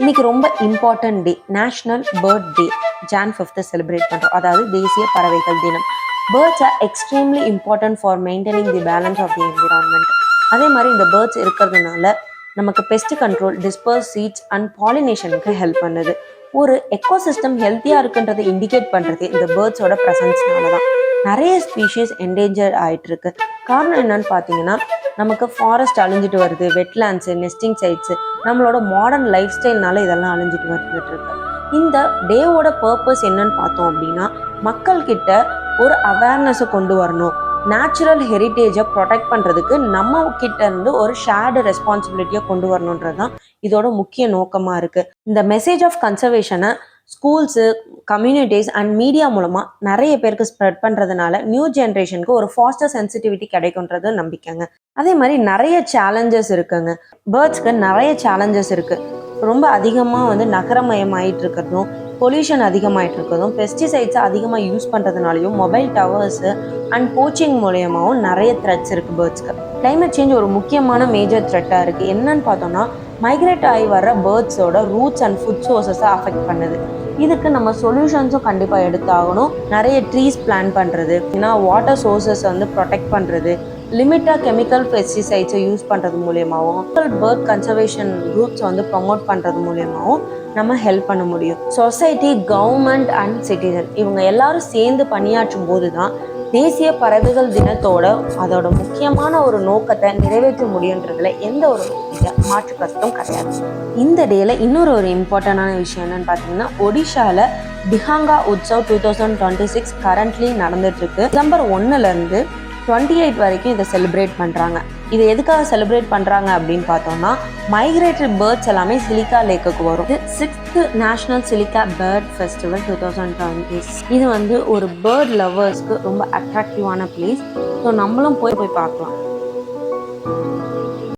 இன்னைக்கு ரொம்ப important day national bird day Jan fifth celebrate பண்ணுறோம் அதாவது தேசிய பறவைகள் தினம். Birds are extremely important for maintaining the balance of the environment அதே மாதிரி இந்த பேர்ட்ஸ் இருக்கிறதுனால நமக்கு pest control disperse seeds and பாலினேஷனுக்கு help பண்ணுது. ஒரு எக்கோசிஸ்டம் ஹெல்த்தியாக இருக்குன்றதை இண்டிகேட் பண்ணுறது இந்த பேர்ட்ஸோட ப்ரெசன்ஸ்னால தான் நிறைய ஸ்பீஷீஸ் என்டேஞ்சர் ஆயிட்டு இருக்கு காரணம் என்னன்னு பார்த்தீங்கன்னா நமக்கு ஃபாரஸ்ட் அழிஞ்சிட்டு வருது வெட்லேண்ட்ஸு நெஸ்டிங் சைட்ஸு நம்மளோட மாடர்ன் லைஃப் ஸ்டைல்னால இதெல்லாம் அழிஞ்சிட்டு வந்துட்டு இருக்கு. இந்த டேவோட பர்பஸ் என்னன்னு பார்த்தோம் அப்படின்னா மக்கள்கிட்ட ஒரு அவேர்னஸை கொண்டு வரணும். நேச்சுரல் ஹெரிட்டேஜை ப்ரொடெக்ட் பண்ணுறதுக்கு நம்ம கிட்ட இருந்து ஒரு ஷேர்டு ரெஸ்பான்சிபிலிட்டியை கொண்டு வரணுன்றது தான் இதோட முக்கிய நோக்கமாக இருக்குது இந்த மெசேஜ் ஆஃப் கன்சர்வேஷனை ஸ்கூல்ஸு கம்யூனிட்டிஸ் அண்ட் மீடியா மூலமாக நிறைய பேருக்கு ஸ்ப்ரெட் பண்ணுறதுனால நியூ ஜென்ரேஷனுக்கு ஒரு ஃபாஸ்டர் சென்சிட்டிவிட்டி கிடைக்குன்றது நம்பிக்கைங்க. அதே மாதிரி நிறைய சேலஞ்சஸ் இருக்குங்க. பேர்ட்ஸ்க்கு நிறைய சேலஞ்சஸ் இருக்குது ரொம்ப அதிகமாக வந்து நகரமயமாயிட்டு இருக்கிறதும் பொல்யூஷன் அதிகமாயிட்டு இருக்கிறதும் பெஸ்டிசைட்ஸை அதிகமாக யூஸ் பண்ணுறதுனாலையும் மொபைல் டவர்ஸு அண்ட் போச்சிங் மூலியமாகவும் நிறைய த்ரெட்ஸ் இருக்குது பேர்ட்ஸ்க்கு கிளைமேட் சேஞ்ச் ஒரு முக்கியமான மேஜர் த்ரெட்டாக இருக்குது என்னன்னு பார்த்தோம்னா மைக்ரேட் ஆகி வர்ற பேர்ட்ஸோட ரூட்ஸ் அண்ட் ஃபுட் சோர்ஸஸை அஃபெக்ட் பண்ணுது. இதுக்கு நம்ம சொல்யூஷன்ஸும் கண்டிப்பாக எடுத்தாகணும். நிறைய ட்ரீஸ் பிளான் பண்ணுறது ஏன்னா வாட்டர் சோர்ஸஸ் வந்து ப்ரொடெக்ட் பண்ணுறது லிமிட்டாக கெமிக்கல் பெஸ்டிசைட்ஸை யூஸ் பண்ணுறது மூலியமாகவும் பேர்ட் கன்சர்வேஷன் குரூப்ஸை வந்து ப்ரொமோட் பண்ணுறது மூலியமாகவும் நம்ம ஹெல்ப் பண்ண முடியும். சொசைட்டி கவர்மெண்ட் அண்ட் சிட்டிசன் இவங்க எல்லாரும் சேர்ந்து பணியாற்றும் போது தான் தேசிய பறவைகள் தினத்தோட அதோட முக்கியமான ஒரு நோக்கத்தை நிறைவேற்ற முடியுன்றதுல எந்த ஒரு மாற்று கருத்தும் கிடையாது. இந்த டேல இன்னொரு ஒரு இம்பார்ட்டண்டான விஷயம் என்னன்னு பார்த்தீங்கன்னா ஒடிஷாவில் டிஹாங்கா Utsav two thousand twenty six currently நடந்துட்டு இருக்கு. டிசம்பர் ஒன்னுல இருந்து டுவெண்ட்டி எயிட் வரைக்கும் இதை செலிப்ரேட் பண்ணுறாங்க இது எதுக்காக செலிப்ரேட் பண்ணுறாங்க அப்படின்னு பார்த்தோம்னா மைக்ரேட்டரி பேர்ட்ஸ் எல்லாமே சிலிக்கா லேக்குக்கு வரும். இது sixth national Chilika bird festival two thousand twenty இது வந்து ஒரு பேர்ட் லவ்வர்ஸ்க்கு ரொம்ப அட்ராக்டிவான பிளேஸ் ஸோ நம்மளும் போய் போய் பார்க்கலாம்.